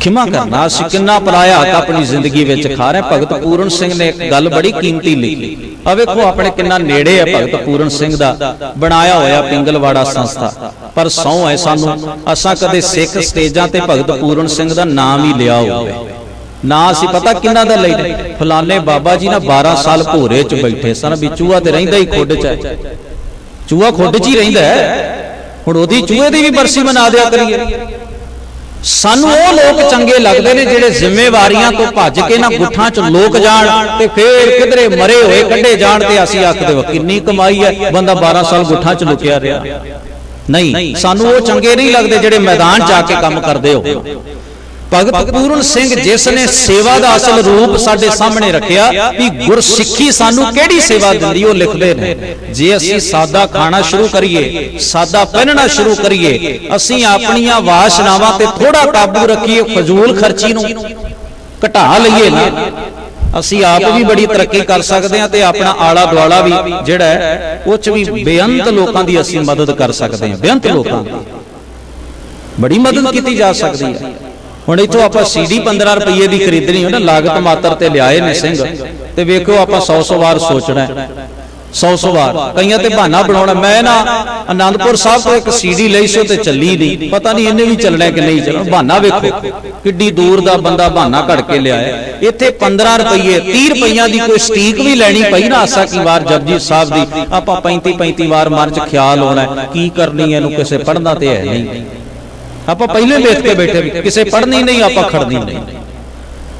ਖਿਮਾ ਕਰਨਾ। ਅਸੀਂ ਕਿੰਨਾ ਪਰਾਇਆ ਹੱਕ ਆਪਣੀ ਜ਼ਿੰਦਗੀ ਵਿੱਚ ਖਾ ਰਹੇ। ਭਗਤ ਪੂਰਨ ਸਿੰਘ ਨੇ ਇੱਕ ਗੱਲ ਬੜੀ ਕੀਮਤੀ ਲਿਖੀ। ਆ ਵੇਖੋ ਆਪਣੇ ਕਿੰਨਾ ਨੇੜੇ ਹੈ ਭਗਤ ਪੂਰਨ ਸਿੰਘ ਦਾ। ਬਣਾਇਆ ਹੋਇਆ ਪਿੰਗਲਵਾੜਾ ਸੰਸਥਾ। ਪਰ ਸੌ ਹੈ ਸਾਨੂੰ ਅਸਾਂ ਕਦੇ ਸਿੱਖ ਸਟੇਜਾਂ ਤੇ ਭਗਤ ਪੂਰਨ ਸਿੰਘ ਦਾ ਨਾਮ ਹੀ ਲਿਆ ਹੋਵੇ। ਨਾ ਅਸੀਂ ਪਤਾ ਕਿੰਨਾ ਦਾ ਲਈ ਫਲਾਣੇ ਬਾਬਾ ਜੀ ਨਾ 12 ਸਾਲ ਭੋਰੇ 'ਚ ਬੈਠੇ ਸਨ ਵੀ ਚੂਹਾ ਤੇ ਰਹਿੰਦਾ ਹੀ ਖੁੱਡ 'ਚ ਹੈ। ਚੂਹਾ ਖੁੱਡ 'ਚ ਹੀ ਰਹਿੰਦਾ ਹੈ। ਹੁਣ ਉਹਦੀ ਚੂਹੇ ਦੀ ਵੀ ਬਰਸੀ ਮਨਾ ਦਿਆ ਕਰੀਏ। ਸਾਨੂੰ ਉਹ ਲੋਕ ਚੰਗੇ ਲੱਗਦੇ ਨੇ ਜਿਹੜੇ ਜ਼ਿੰਮੇਵਾਰੀਆਂ ਤੋਂ ਭੱਜ ਕੇ ਨਾ ਗੁੱਠਾਂ 'ਚ ਲੋਕ ਜਾਣ ਤੇ ਫੇਰ ਕਿਧਰੇ ਮਰੇ ਹੋਏ ਕੱਢੇ ਜਾਣ ਤੇ ਅਸੀਂ ਆਖਦੇ ਵਾ ਕਿੰਨੀ ਕਮਾਈ ਹੈ ਬੰਦਾ 12 ਸਾਲ ਗੁੱਠਾਂ 'ਚ ਲੁਕਿਆ ਰਿਹਾ। ਨਹੀਂ ਸਾਨੂੰ ਉਹ ਚੰਗੇ ਨਹੀਂ ਲੱਗਦੇ ਜਿਹੜੇ ਮੈਦਾਨ 'ਚ ਆ ਕੇ ਕੰਮ ਕਰਦੇ ਹੋ। ਭਗਤ ਪੂਰਨ ਸਿੰਘ ਜਿਸ ਨੇ ਸੇਵਾ ਦਾ ਅਸਲ ਰੂਪ ਸਾਡੇ ਸਾਹਮਣੇ ਰੱਖਿਆ ਵੀ ਗੁਰਸਿੱਖੀ ਸਾਨੂੰ ਕਿਹੜੀ ਸੇਵਾ ਦਿੰਦੀ ਉਹ ਲਿਖਦੇ ਨੇ। ਜੇ ਅਸੀਂ ਸਾਦਾ ਖਾਣਾ ਸ਼ੁਰੂ ਕਰੀਏ ਸਾਦਾ ਪਹਿਨਣਾ ਸ਼ੁਰੂ ਕਰੀਏ ਅਸੀਂ ਆਪਣੀਆਂ ਵਾਸ਼ਨਾਵਾਂ ਤੇ ਥੋੜਾ ਕਾਬੂ ਰੱਖੀਏ ਫਜ਼ੂਲ ਖਰਚੀ ਨੂੰ ਘਟਾ ਲਈਏ ਨਾ। ਅਸੀਂ ਆਪ ਵੀ ਬੜੀ ਤਰੱਕੀ ਕਰ ਸਕਦੇ ਹਾਂ ਤੇ ਆਪਣਾ ਆਲਾ ਦੁਆਲਾ ਵੀ ਜਿਹੜਾ ਹੈ ਉਹ ਚ ਵੀ ਬੇਅੰਤ ਲੋਕਾਂ ਦੀ ਅਸੀਂ ਮਦਦ ਕਰ ਸਕਦੇ ਹਾਂ ਬੇਅੰਤ ਲੋਕਾਂ ਦੀ। ਬੜੀ ਮਦਦ ਕੀਤੀ ਜਾ ਸਕਦੀ ਹੈ ਹੁਣ ਇਥੋਂ ਆਪਾਂ ਸੀਡੀ 15 ਰੁਪਏ ਦੀ ਖਰੀਦਣੀ ਹੋ ਨਾ ਲਾਗਤ ਮਾਤਰ ਤੇ ਲਿਆਏ ਨੇ ਸਿੰਘ। ਤੇ ਵੇਖੋ ਆਪਾਂ 100 100 ਵਾਰ ਸੋਚਣਾ 100 100 ਵਾਰ। ਕਈਆਂ ਤੇ ਬਹਾਨਾ ਬਣਾਉਣਾ। ਮੈਂ ਨਾ ਆਨੰਦਪੁਰ ਸਾਹਿਬ ਤੋਂ ਇੱਕ ਸੀਡੀ ਲਈ ਸੀ ਤੇ ਚੱਲੀ ਨਹੀਂ ਪਤਾ ਨਹੀਂ ਇਹਨੇ ਵੀ ਚੱਲਣਾ ਕਿ ਨਹੀਂ ਚੱਲਣਾ। ਬਹਾਨਾ ਵੇਖੋ। ਕਿੱਡੀ ਦੂਰ ਦਾ ਬੰਦਾ ਬਹਾਨਾ ਘੜ ਕੇ ਲਿਆਇਆ। ਇੱਥੇ 15 ਰੁਪਏ 30 ਰੁਪਈਆਂ ਦੀ ਕੋਈ ਸਟੀਕ ਵੀ ਲੈਣੀ ਪਈ ਨਾ ਆਸਾ ਕੀ ਵਾਰ ਜਪਜੀ ਸਾਹਿਬ ਦੀ। ਆਪਾਂ 35 35 ਵਾਰ ਮਨ ਚ ਖਿਆਲ ਆਉਣਾ ਕੀ ਕਰਨੀ ਇਹਨੂੰ ਕਿਸੇ ਪੜਨਾ ਤੇ ਹੈ ਨਹੀਂ ਆਪਾਂ ਪਹਿਲੇ ਵੇਖ ਕੇ ਬੈਠੇ ਵੀ ਕਿਸੇ ਪੜ੍ਹਨੀ ਨਹੀਂ ਆਪਾਂ ਖੜਨੀ ਨਹੀਂ।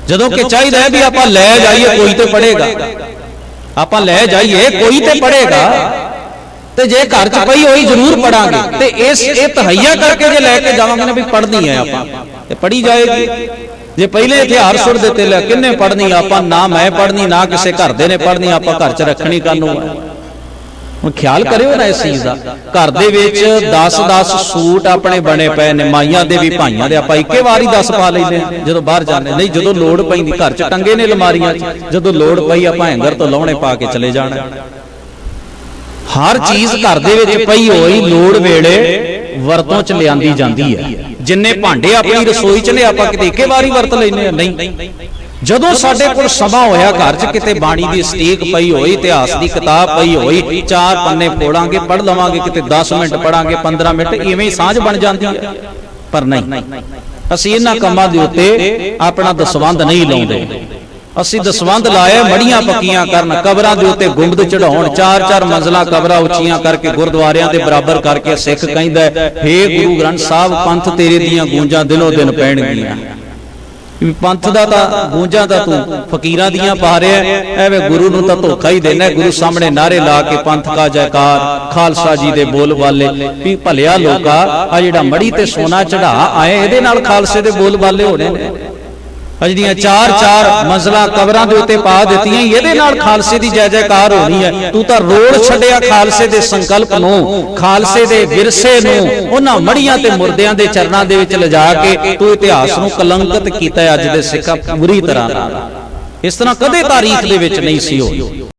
ਜਦੋਂ ਕਿ ਚਾਹੀਦਾ ਹੈ ਵੀ ਆਪਾਂ ਲੈ ਜਾਈਏ ਕੋਈ ਤੇ ਪੜੇਗਾ ਆਪਾਂ ਲੈ ਜਾਈਏ ਕੋਈ ਤੇ ਪੜੇਗਾ ਤੇ ਜੇ ਘਰ ਚ ਪਈ ਹੋਈ ਜ਼ਰੂਰ ਪੜਾਂਗੇ ਤੇ ਇਸ ਇਹ ਤਹਈਆ ਕਰਕੇ ਜੇ ਲੈ ਕੇ ਜਾਵਾਂਗੇ ਨਾ ਵੀ ਪੜ੍ਹਨੀ ਹੈ ਆਪਾਂ। ਤੇ ਪੜੀ ਜਾਏਗੀ। ਜੇ ਪਹਿਲੇ ਹਥਿਆਰ ਸੁੱਟ ਦਿੱਤੇ ਲੈ ਕਿੰਨੇ ਪੜ੍ਹਨੀ ਆਪਾਂ? ਨਾ ਮੈਂ ਪੜ੍ਹਨੀ ਨਾ ਕਿਸੇ ਘਰ ਦੇ ਨੇ ਪੜ੍ਹਨੀ ਆਪਾਂ ਘਰ ਚ ਰੱਖਣੀ ਕਾਨੂੰ ਹੈ ਹੁਣ ਖਿਆਲ ਕਰਿਓ ਨਾ ਇਸ ਚੀਜ਼ ਦਾ। ਘਰ ਦੇ ਵਿੱਚ 10-10 ਸੂਟ ਆਪਣੇ ਬਣੇ ਪਏ ਨੇ ਮਾਈਆਂ ਦੇ ਵੀ ਭਾਈਆਂ ਦੇ ਆਪਾਂ ਇੱਕੇ ਵਾਰੀ 10 ਪਾ ਲੈਂਦੇ ਜਦੋਂ ਬਾਹਰ ਜਾਂਦੇ ਨਹੀਂ ਜਦੋਂ ਲੋੜ ਪੈਂਦੀ ਘਰ 'ਚ ਟੰਗੇ ਨੇ ਅਲਮਾਰੀਆਂ 'ਚ। ਜਦੋਂ ਲੋੜ ਪਈ ਆਪਾਂ ਹੈਂਗਰ ਤੋਂ ਲਾਉਣੇ ਪਾ ਕੇ ਚਲੇ ਜਾਣਾ। ਹਰ ਚੀਜ਼ ਘਰ ਦੇ ਵਿੱਚ ਪਈ ਹੋਈ ਲੋੜ ਵੇਲੇ ਵਰਤੋਂ 'ਚ ਲਿਆਂਦੀ ਜਾਂਦੀ ਹੈ। ਜਿੰਨੇ ਭਾਂਡੇ ਆਪਣੀ ਰਸੋਈ 'ਚ ਨੇ ਆਪਾਂ ਕਿਤੇ ਇੱਕੇ ਵਾਰੀ ਵਰਤ ਲੈਨੇ ਆ ਨਹੀਂ। ਜਦੋਂ ਸਾਡੇ ਕੋਲ ਸਮਾਂ ਹੋਇਆ ਘਰ 'ਚ ਕਿਤੇ ਬਾਣੀ ਦੀ ਸਟੀਕ ਪਈ ਹੋਈ ਇਤਿਹਾਸ ਦੀ ਕਿਤਾਬ ਪਈ ਹੋਈ ਚਾਰ ਪੰਨੇ ਫੋੜਾਂਗੇ ਪੜ੍ਹ ਲਵਾਂਗੇ ਕਿਤੇ 10 ਮਿੰਟ ਪੜਾਂਗੇ 15 ਮਿੰਟ ਇਵੇਂ ਹੀ ਸਾਂਝ ਬਣ ਜਾਂਦੀ ਹੈ ਪਰ ਨਹੀਂ। ਅਸੀਂ ਇਹਨਾਂ ਕੰਮਾਂ ਦੇ ਉੱਤੇ ਆਪਣਾ ਦਸਵੰਦ ਨਹੀਂ ਲਾਉਂਦੇ। ਅਸੀਂ ਦਸਵੰਦ ਲਾਏ ਮੜੀਆਂ ਪੱਕੀਆਂ ਕਰਨ ਕਬਰਾਂ ਦੇ ਉੱਤੇ ਗੁੰਬਦ ਚੜਾਉਣ ਚਾਰ ਚਾਰ ਮੰਜ਼ਲਾਂ ਕਬਰਾਂ ਉੱਚੀਆਂ ਕਰਕੇ ਗੁਰਦੁਆਰਿਆਂ ਦੇ ਬਰਾਬਰ ਕਰਕੇ ਸਿੱਖ ਕਹਿੰਦਾ ਹੈ ਹੇ ਗੁਰੂ ਗ੍ਰੰਥ ਸਾਹਿਬ ਪੰਥ ਤੇਰੇ ਦੀਆਂ ਗੂੰਜਾਂ ਦਿਨੋ ਦਿਨ ਪੈਣਗੀਆਂ ਵੀ ਪੰਥ ਦਾ ਤਾਂ, ਗੂੰਜਾਂ ਦਾ ਤੂੰ, ਫਕੀਰਾਂ ਦੀਆਂ ਪਾ ਰਿਹਾ ਐਵੇਂ ਗੁਰੂ ਨੂੰ ਤਾਂ ਧੋਖਾ ਹੀ ਦੇਣਾ ਗੁਰੂ ਸਾਹਮਣੇ ਨਾਰੇ ਲਾ ਕੇ ਪੰਥ ਕਾ ਜੈਕਾਰ, ਖਾਲਸਾ ਜੀ ਦੇ ਬੋਲ ਬਾਲੇ ਵੀ ਭਲਿਆ ਲੋਕਾ, ਆ ਜਿਹੜਾ ਮੜੀ ਤੇ ਸੋਨਾ ਚੜਾ ਆਏ, ਇਹਦੇ ਨਾਲ ਖਾਲਸੇ ਦੇ ਬੋਲ ਬਾਲੇ ਹੋਣੇ ਨੇ। ਅਜ ਦੀਆਂ ਚਾਰ ਚਾਰ ਮੰਜ਼ਲਾ ਕਬਰਾਂ ਦੇ ਉੱਤੇ ਪਾ ਦਿੱਤੀਆਂ ਇਹਦੇ ਨਾਲ ਖਾਲਸੇ ਦੀ ਜੈ ਜੈਕਾਰ ਹੋਣੀ ਹੈ। ਤੂੰ ਤਾਂ ਰੋੜ ਛੱਡਿਆ ਖਾਲਸੇ ਦੇ ਸੰਕਲਪ ਨੂੰ। ਖਾਲਸੇ ਦੇ ਵਿਰਸੇ ਨੂੰ। ਉਹਨਾਂ ਮੜੀਆਂ ਤੇ ਮੁਰਦਿਆਂ ਦੇ ਚਰਨਾਂ ਦੇ ਵਿੱਚ ਲਿਜਾ ਕੇ ਤੂੰ ਇਤਿਹਾਸ ਨੂੰ ਕਲੰਕਿਤ ਕੀਤਾ ਅੱਜ ਦੇ ਸਿੱਖਾਂ ਪੂਰੀ ਤਰ੍ਹਾਂ ਨਾਲ। ਇਸ ਤਰ੍ਹਾਂ ਕਦੇ ਤਾਰੀਖ ਦੇ ਵਿੱਚ ਨਹੀਂ ਸੀ ਹੋਈ।